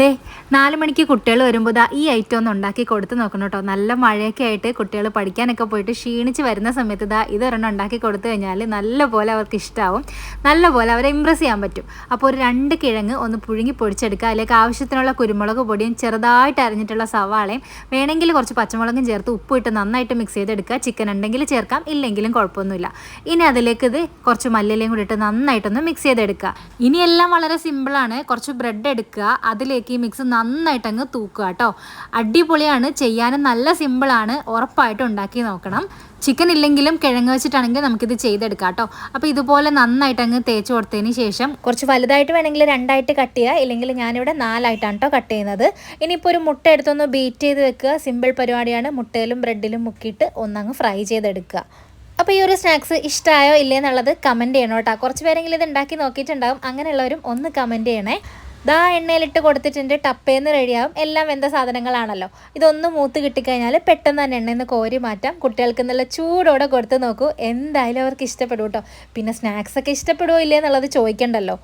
ദേ നാല് മണിക്ക് കുട്ടികൾ വരുമ്പോൾ ദാ ഈ ഐറ്റം ഒന്ന് ഉണ്ടാക്കി കൊടുത്ത് നോക്കണം കേട്ടോ. നല്ല മഴയൊക്കെ ആയിട്ട് കുട്ടികൾ പഠിക്കാനൊക്കെ പോയിട്ട് ക്ഷീണിച്ച് വരുന്ന സമയത്ത് ദാ ഇതൊരെണ്ണം ഉണ്ടാക്കി കൊടുത്തു കഴിഞ്ഞാൽ നല്ല പോലെ അവർക്ക് ഇഷ്ടമാവും നല്ല പോലെ അവരെ ഇമ്പ്രസ് ചെയ്യാൻ പറ്റും. അപ്പോൾ ഒരു രണ്ട് കിഴങ്ങ് ഒന്ന് പുഴുങ്ങി പൊടിച്ചെടുക്കുക. അല്ലെങ്കിൽ ആവശ്യത്തിനുള്ള കുരുമുളക് പൊടിയും ചെറുതായിട്ട് അരിഞ്ഞിട്ടുള്ള സവാളയും വേണമെങ്കിൽ കുറച്ച് പച്ചമുളകും ചേർത്ത് ഉപ്പ് ഇട്ട് നന്നായിട്ട് മിക്സ് ചെയ്തെടുക്കുക. ചിക്കൻ ഉണ്ടെങ്കിൽ ചേർക്കാം ഇല്ലെങ്കിലും കുഴപ്പമൊന്നുമില്ല. ഇനി അതിലേക്ക് ഇത് കുറച്ച് മല്ലിയിലയും കൂടി ഇട്ട് നന്നായിട്ടൊന്ന് മിക്സ് ചെയ്തെടുക്കുക. ഇനിയെല്ലാം വളരെ സിമ്പിളാണ് കുറച്ച് ബ്രെഡ് എടുക്കുക. അതിലേക്ക് ഈ മിക്സ് നന്നായിട്ട് അങ്ങ് തൂക്കുക കേട്ടോ. അടിപൊളിയാണ്. ചെയ്യാനും നല്ല സിമ്പിളാണ് ഉറപ്പായിട്ട് ഉണ്ടാക്കി നോക്കണം. ചിക്കൻ ഇല്ലെങ്കിലും കിഴങ്ങ് വെച്ചിട്ടാണെങ്കിൽ നമുക്കിത് ചെയ്തെടുക്കാം കേട്ടോ. അപ്പോൾ ഇതുപോലെ നന്നായിട്ട് അങ്ങ് തേച്ച് കൊടുത്തതിന് ശേഷം കുറച്ച് വലുതായിട്ട് വേണമെങ്കിൽ രണ്ടായിട്ട് കട്ട് ചെയ്യുക. ഇല്ലെങ്കിൽ ഞാനിവിടെ നാലായിട്ടാണ് കേട്ടോ കട്ട് ചെയ്യുന്നത്. ഇനിയിപ്പോൾ ഒരു മുട്ട എടുത്തൊന്ന് ബീറ്റ് ചെയ്ത് വെക്കുക. സിമ്പിൾ പരിപാടിയാണ്. മുട്ടയിലും ബ്രെഡിലും മുക്കിയിട്ട് ഒന്നങ്ങ് ഫ്രൈ ചെയ്തെടുക്കുക. അപ്പോൾ ഈ ഒരു സ്നാക്സ് ഇഷ്ടമായോ ഇല്ലേ എന്നുള്ളത് കമന്റ് ചെയ്യണം കുറച്ച് പേരെങ്കിലും ഇത് ഉണ്ടാക്കി നോക്കിയിട്ടുണ്ടാകും അങ്ങനെയുള്ളവരും ഒന്ന് കമന്റ് ചെയ്യണേ. ദാ എണ്ണയിലിട്ട് കൊടുത്തിട്ടുണ്ട് ടപ്പേന്ന് റെഡിയാവും. എല്ലാം വെന്ത സാധനങ്ങളാണല്ലോ. ഇതൊന്ന് മൂത്ത് കിട്ടിക്കഴിഞ്ഞാൽ പെട്ടെന്ന് തന്നെ എണ്ണയിൽ നിന്ന് കോരി മാറ്റാം. കുട്ടികൾക്ക് നല്ല ചൂടോടെ കൊടുത്ത് നോക്കൂ. എന്തായാലും അവർക്ക് ഇഷ്ടപ്പെടും കേട്ടോ. പിന്നെ സ്നാക്സൊക്കെ ഇഷ്ടപ്പെടുമോ ഇല്ലേ എന്നുള്ളത് ചോദിക്കണ്ടല്ലോ.